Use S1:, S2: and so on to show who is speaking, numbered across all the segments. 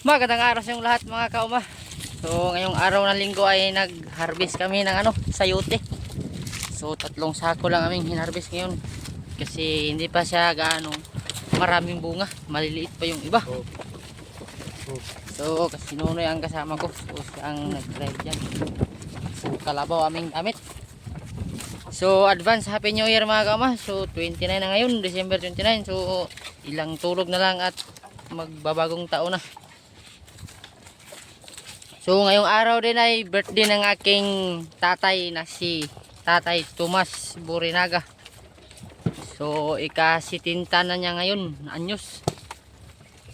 S1: Magandang araw sa inyong lahat mga kauma. So ngayong araw ng linggo ay nag-harvest kami ng ano, sayote. So tatlong sako lang aming hinarvest ngayon. Kasi hindi pa siya gaano maraming bunga. Maliliit pa yung iba. So kasi nunoy ang kasama ko. So ang nag-drive dyan. So kalabaw aming damit. So advance happy new year mga kauma. So 29 na ngayon, December 29. So ilang tulog na lang at magbabagong taon na. So ngayong araw din ay birthday ng aking tatay na si Tatay Tomas Burinaga. So ikasitinta na niya ngayon, anyos.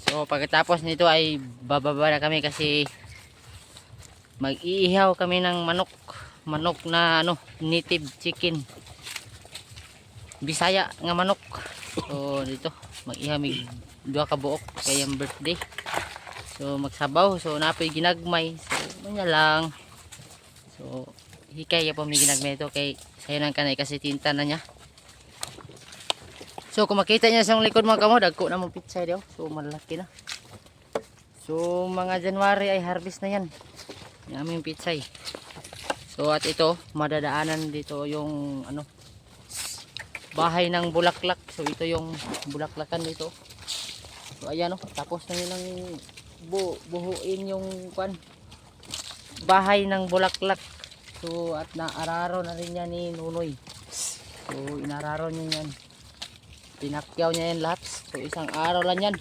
S1: So pagkatapos nito ay bababa na kami kasi mag-iihaw kami ng manok. Manok na ano, native chicken. Bisaya nga manok. So dito, mag-ihaw duha ka buok kay ang birthday. So magsabaw, so napoy ginagmay. So manya lang. So hikay pa may ginagmay ito kay sayo nang kanay kasi tinta na niya. So kung makita niya sa likod mga kamo, dagko na mong pizza daw. So malaki na. So mga January ay harvest na yan. Yung aming pizza So at ito, madadaanan dito yung ano bahay ng bulaklak. So ito yung bulaklakan dito. So ayan oh, tapos na nilang bu buhuin yung kwan bahay ng bulaklak. So at naararo na rin yan ni Nunoy. So inararo niya yan. Pinakyaw niya yan lahat. So isang araw lang yan.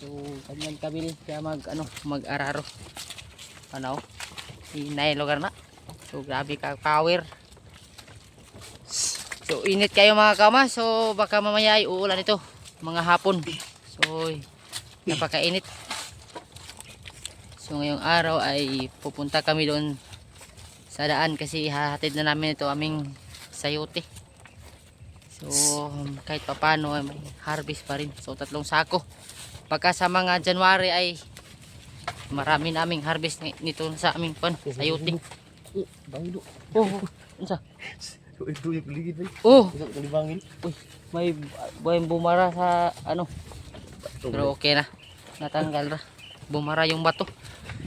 S1: So ganyan kabilis kaya mag ano mag-araro. Ano? Hinay lugar na. So grabe ka power. So init kayo mga kama. So baka mamaya ay uulan ito. Mga hapon. So napakainit. So ngayong araw ay pupunta kami doon sa daan kasi hahatid na namin ito aming sayote. So kahit papano ay may harvest pa rin. So tatlong sako. Pagka sa mga January ay marami naming harvest ni- nito sa aming pan sayote.
S2: Bangin do.
S1: Oh, oh, unsa?
S2: So ito yung ligid ba?
S1: Oh,
S2: Isang kalibangin.
S1: uy, may may bumara sa ano. Pero okay na. Natanggal ra. Bumara yung bato.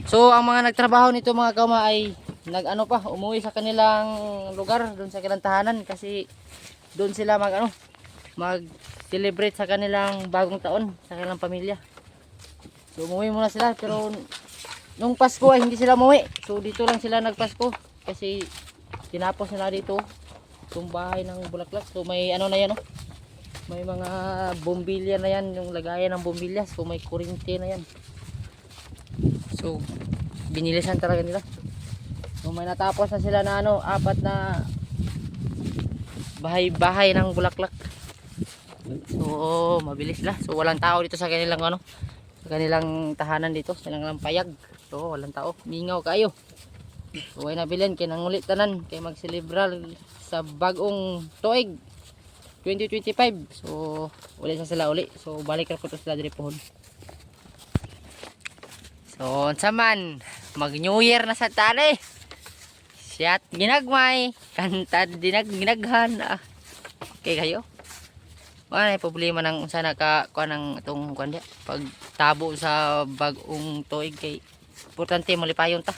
S1: So ang mga nagtrabaho nito mga kama ay nag-ano pa, umuwi sa kanilang lugar doon sa kanilang tahanan kasi doon sila mag ano, mag celebrate sa kanilang bagong taon sa kanilang pamilya. So umuwi muna sila pero nung Pasko ay hindi sila umuwi. So dito lang sila nagpasko kasi tinapos nila dito itong bahay ng bulaklak. So may ano na yan oh. May mga bombilya na yan, yung lagayan ng bombilya. So may kuryente na yan. So binilisan talaga nila. So may natapos na sila na ano, apat na bahay-bahay ng bulaklak. So mabilis la. So walang tao dito sa kanilang ano, sa kanilang tahanan dito, sa kanilang payag. So walang tao, mingaw kayo. So ay nabilin kay nangulit tanan kay magselebral sa bagong tuig 2025. So uli sa sila uli. So balik ko to sila diri pohon. So unsa man mag New Year na sa tali. Siyat ginagmay, kanta dinag ginaghan. Ah. Okay kayo? Wala na problema nang unsa na ka kuan ng itong kuan dia pag tabo sa bagong tuig kay importante malipayon ta.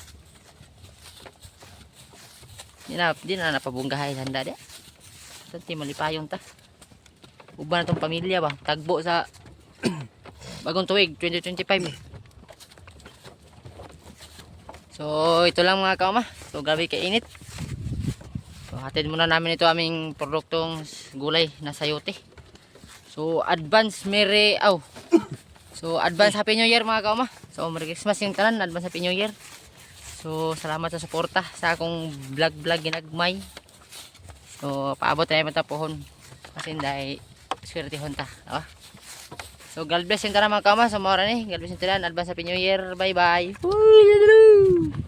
S1: Di na, di na napabunggahay handa dia. Importante malipayon ta. Uban na tong pamilya ba? Tagbo sa bagong tuig 2025. So ito lang mga kauma. So grabe kainit. So hatid muna namin ito aming produktong gulay na sayote. So advance mere aw. So advance happy new year mga kauma. So Merry Christmas yung tanan, advance happy new year. So salamat sa suporta sa akong vlog vlog ginagmay. So paabot tayo matapuhon kasi dahil swertihon ta. Diba? So God bless yung tanan mga kauma sa mga ni. God bless yung tanan, advance happy new year. Bye bye. Uy,